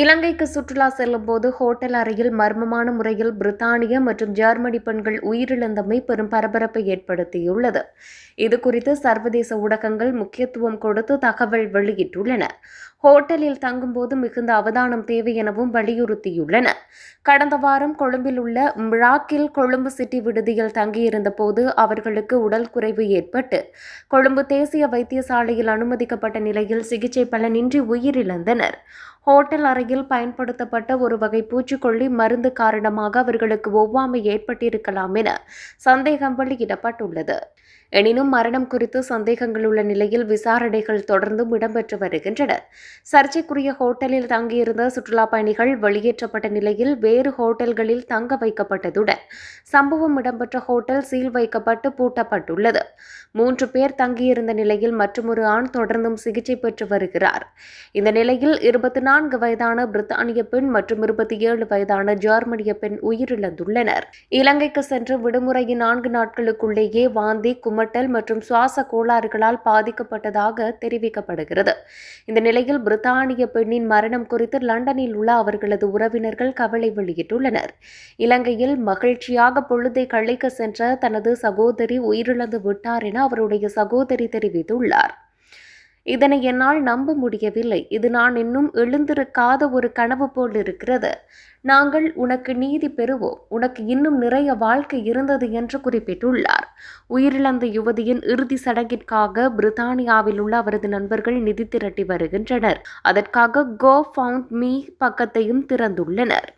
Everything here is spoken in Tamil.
இலங்கைக்கு சுற்றுலா செல்லும் போது ஹோட்டல் அறையில் மர்மமான முறையில் பிரித்தானிய மற்றும் ஜெர்மனி பெண்கள் உயிரிழந்தமை பெரும் பரபரப்பை ஏற்படுத்தியுள்ளது. இது குறித்து சர்வதேச ஊடகங்கள் முக்கியத்துவம் கொடுத்து தகவல் வெளியிட்டுள்ளன. ஹோட்டலில் தங்கும்போது மிகுந்த அவதானம் தேவை எனவும் வலியுறுத்தியுள்ளன. கடந்த வாரம் கொழும்பில் உள்ள மிழாக்கில் கொழும்பு சிட்டி விடுதியில் தங்கியிருந்த போது அவர்களுக்கு உடல் குறைவு ஏற்பட்டு கொழும்பு தேசிய வைத்தியசாலையில் அனுமதிக்கப்பட்ட நிலையில் சிகிச்சை பலனின்றி உயிரிழந்தனர். ஹோட்டல் அறையில் பயன்படுத்தப்பட்ட ஒரு வகை பூச்சிக்கொல்லி மருந்து காரணமாக அவர்களுக்கு ஒவ்வாமை ஏற்பட்டிருக்கலாம் என சந்தேகம் வெளியிடப்பட்டுள்ளது. எனினும் மரணம் குறித்து சந்தேகங்கள் உள்ள நிலையில் விசாரணைகள் தொடர்ந்தும் இடம்பெற்று வருகின்றன. சர்ச்சைக்குரிய ஹோட்டலில் தங்கியிருந்த சுற்றுலா பயணிகள் வெளியேற்றப்பட்ட நிலையில் வேறு ஹோட்டல்களில் தங்க வைக்கப்பட்டதுடன் சம்பவம் இடம்பெற்ற ஹோட்டல் சீல் வைக்கப்பட்டு பூட்டப்பட்டுள்ளது. மூன்று பேர் தங்கியிருந்த நிலையில் மற்றொரு ஆண் தொடர்ந்தும் சிகிச்சை பெற்று வருகிறார். இந்த நிலையில் இருபத்தி நான்கு வயதான பிரித்தானிய பெண் மற்றும் இருபத்தி ஏழு வயதான ஜெர்மனிய பெண் உயிரிழந்துள்ளனர். இலங்கைக்கு சென்று விடுமுறையின் நான்கு நாட்களுக்குள்ளேயே வாந்தி குமட்டல் மற்றும் சுவாச கோளாறுகளால் பாதிக்கப்பட்டதாக தெரிவிக்கப்படுகிறது. இந்த நிலையில் பிரித்தானிய பெண்ணின் மரணம் குறித்து லண்டனில் உள்ள அவர்களது உறவினர்கள் கவலை வெளியிட்டுள்ளனர். இலங்கையில் மகிழ்ச்சியாக பொழுதை கழிக்க சென்ற தனது சகோதரி உயிரிழந்து விட்டார் என அவருடைய சகோதரி தெரிவித்துள்ளார். இதனை என்னால் நம்ப முடியவில்லை. இது நான் இன்னும் எழுந்திருக்காத ஒரு கனவு போல் இருக்கிறது. நாங்கள் உனக்கு நீதி பெறுவோம். உனக்கு இன்னும் நிறைய வாழ்க்கை இருந்தது என்று குறிப்பிட்டுள்ளார். உயிரிழந்த யுவதியின் இறுதி சடங்கிற்காக பிரித்தானியாவில் உள்ள அவரது நண்பர்கள் நிதி திரட்டி வருகின்றனர். அதற்காக கோ ஃபவுண்ட் மீ பக்கத்தையும் திறந்துள்ளனர்.